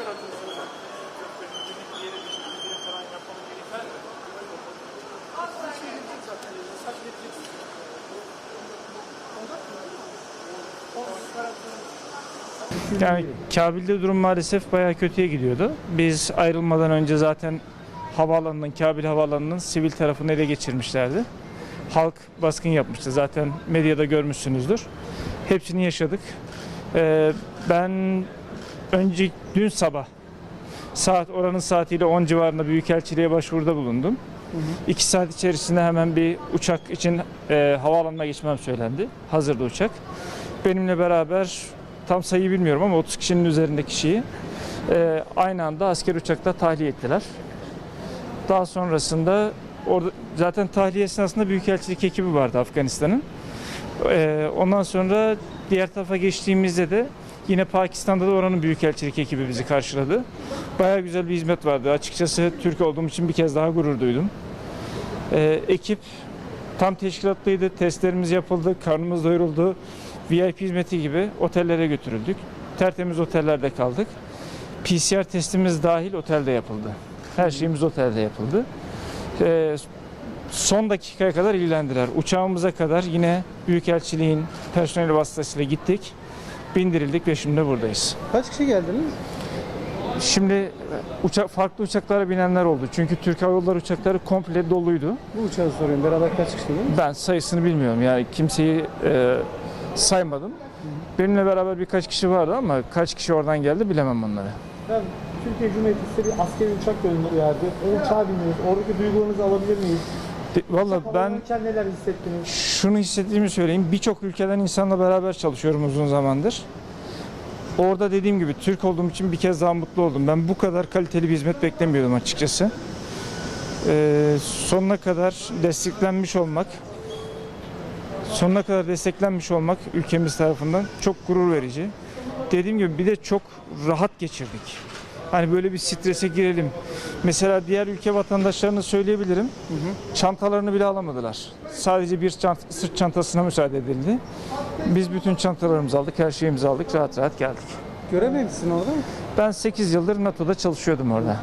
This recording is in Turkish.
kadar atıyorsunuz? Günlük bir yere düştüğünüz falan yapmamız gereker mi? Her şey mümkün zaten. Yasak netlik. Yani Kabil'de durum maalesef bayağı kötüye gidiyordu. Biz ayrılmadan önce zaten havaalanının, Kabil havaalanının sivil tarafını ele geçirmişlerdi. Halk baskın yapmıştı. Zaten medyada görmüşsünüzdür. Hepsini yaşadık. Ee, ben önce dün sabah saat oranın saatiyle 10 civarında Büyükelçiliğe başvuruda bulundum. Hı hı. 2 saat içerisinde hemen bir uçak için e, havaalanına geçmem söylendi. Hazırda uçak. Benimle beraber tam sayıyı bilmiyorum ama 30 kişinin üzerinde kişiyi e, aynı anda asker uçakta tahliye ettiler. Daha sonrasında orada zaten tahliye esnasında Büyükelçilik ekibi vardı Afganistan'ın. E, ondan sonra diğer tarafa geçtiğimizde de yine Pakistan'da da oranın Büyükelçilik ekibi bizi karşıladı. Bayağı güzel bir hizmet vardı. Açıkçası Türk olduğum için bir kez daha gurur duydum. E, ekip tam teşkilatlıydı. Testlerimiz yapıldı, karnımız doyuruldu. VIP hizmeti gibi otellere götürüldük. Tertemiz otellerde kaldık. PCR testimiz dahil otelde yapıldı. Her şeyimiz otelde yapıldı. Ee, son dakikaya kadar ilgilendiler. Uçağımıza kadar yine Büyükelçiliğin personeli vasıtasıyla gittik. Bindirildik ve şimdi buradayız. Kaç kişi geldiniz? Şimdi uçak, farklı uçaklara binenler oldu. Çünkü Türk Hava Yolları uçakları komple doluydu. Bu uçağı soruyorum. Beraber kaç kişiydiniz? Ben sayısını bilmiyorum. Yani kimseyi e, saymadım. Benimle beraber birkaç kişi vardı ama kaç kişi oradan geldi bilemem onları. Ben Türkiye Cumhuriyeti size bir askeri uçak gönderdi. O uçağa bindiniz. Oradaki duygularınızı alabilir miyiz? Valla ben neler hissettiniz? şunu hissettiğimi söyleyeyim. Birçok ülkeden insanla beraber çalışıyorum uzun zamandır. Orada dediğim gibi Türk olduğum için bir kez daha mutlu oldum. Ben bu kadar kaliteli bir hizmet beklemiyordum açıkçası. Ee, sonuna kadar desteklenmiş olmak, sonuna kadar desteklenmiş olmak ülkemiz tarafından çok gurur verici. Dediğim gibi bir de çok rahat geçirdik. Hani böyle bir strese girelim. Mesela diğer ülke vatandaşlarını söyleyebilirim. Çantalarını bile alamadılar. Sadece bir çant- sırt çantasına müsaade edildi. Biz bütün çantalarımızı aldık, her şeyimizi aldık, rahat rahat geldik. Görememişsin orada. Ben 8 yıldır NATO'da çalışıyordum orada.